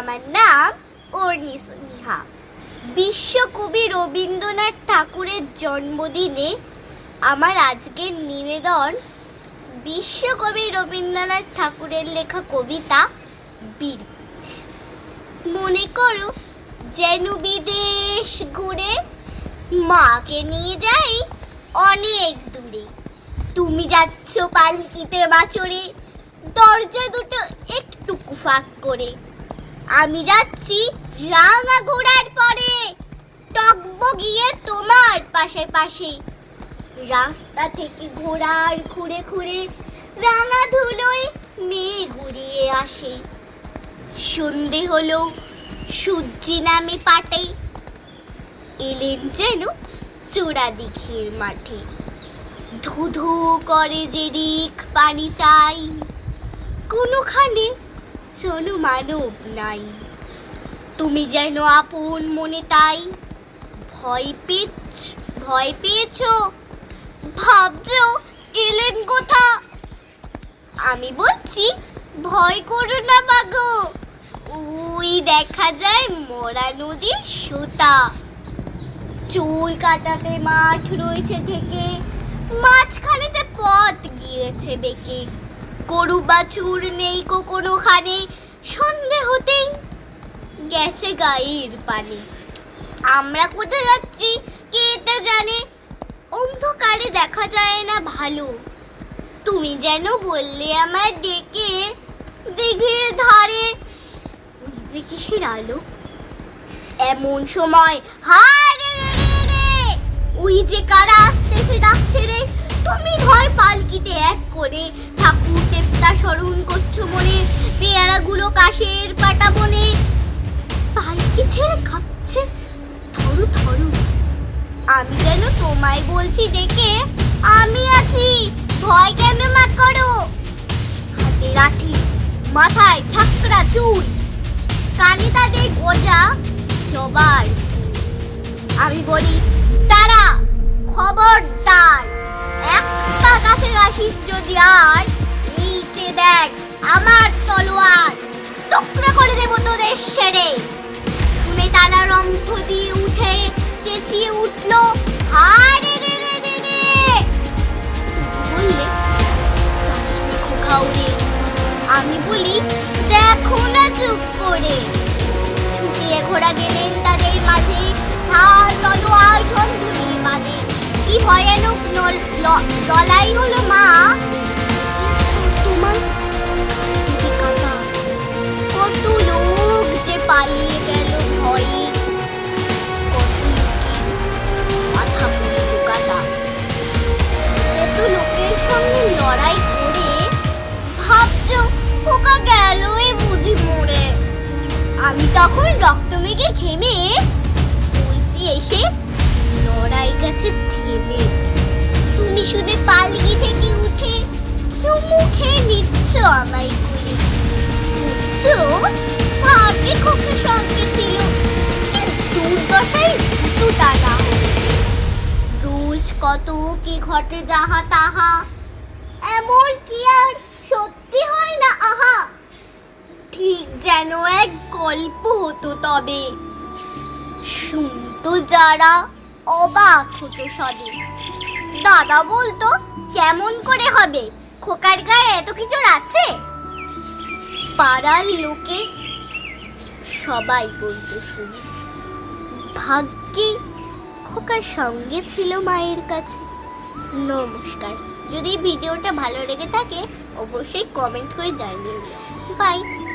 আমার নাম অর্নি স্নেহা বিশ্বকবি রবীন্দ্রনাথ ঠাকুরের জন্মদিনে আমার আজকের নিবেদন বিশ্বকবি রবীন্দ্রনাথ ঠাকুরের লেখা কবিতা বীর মনে করো যেন বিদেশ ঘুরে মাকে নিয়ে যাই অনেক দূরে। তুমি যাচ্ছ পালকিতে বাছরে, দরজা দুটো একটু ফাঁক করে। আমি যাচ্ছি রাঙা ঘোড়ার পরে টকবগিয়ে তোমার পাশে পাশে। রাস্তা থেকে ঘোড়ার ঘুরে ঘুরে রাঙা ধুলোয় মেয়ে ঘুরিয়ে আসে। সন্ধে হলো, সূর্যি নামে পাটে। এলেন যেন চূড়া দিঘির মাঠে। ধু ধু করে যে দিক পানি চাই। কোনোখানে চলো মানব নাই। তুমি যেন আপন মনে তাই ভয় পেয়েছ ভয় পেয়েছ? ভাবছ এলেন কোথা? আমি বলছি, ভয় করো না, মাগো। ওই দেখা যায় মরা নদীর সুতা। চুল কাটাতে মাঠ রয়েছে থেকে। মাঝখানেতে পথ গিয়েছে বেঁকে। গরু বাছুর নেই কো কোনোখানে। সন্ধে হতেই গেছে গায়ের পানি। আমরা কোথায় যাচ্ছি কে তা জানে? অন্ধকারে দেখা যায় না ভালো। তুমি যেন বললে আমার ডেকে দিঘির ধারে। যে কিসের আলো? এমন সময় হারে ওই যে কারা আসতেছে ডাকছে রে? তুমি ভয় পালকিতে এক করে ঠাকুর দেবতা স্মরণ করছ মনে? পেয়ারাগুলো কাশের পাটা বনে। পালকি ছেড়ে খাচ্ছে। থরু থরু আমি যেন তোমায় বলছি ডেকে, আমি আছি। ভয় কেন মা করো? হাতে লাঠি, মাথায় ছাকরা চুল, কানে তাদের গজা সবার আমি বলি, তারা খবরদার। একটা কাছে আসিস যদি আর সেরে। শুনে তারা রঙ্গ দিয়ে উঠে চেঁচিয়ে উঠল হারে রে রে রে রে বললে খোকা আমি বলি, দেখো না চুপ করে। ছুটিয়ে ঘোড়া গেলেন তাদের মাঝে। ঢাল তলোয়ার ঝঞ্ঝুরি বাজে কি ভয়ানক লড়াই হলো মা! আমি তখন রক্ত মেঘে ঘেমে বলছি এসে লড়াই গেছে থেমে। তুমি শুনে পালকি থেকে উঠে চুমু খেয়ে নিচ্ছ আমায় কোলে বুঝছ ভাগ্যে খোকা সঙ্গে ছিল দুর্দশায় দুটো টানা রোজ কত কি ঘটে যাহা তাহা, এমন কি আর সত্যি হয় না আহা। ঠিক যেন এক গল্প হতো তবে। শুনতো যারা, অবাক হতো সবে। দাদা বলতো, কেমন করে হবে? খোকার গায়ে এত কিছু আছে? পাড়ার লোকে সবাই বলতো, শুনি, ভাগ্যে খোকার সঙ্গে ছিল মায়ের কাছে। নমস্কার। যদি ভিডিওটা ভালো লেগে থাকে, অবশ্যই কমেন্ট করে জানিয়ে বাই।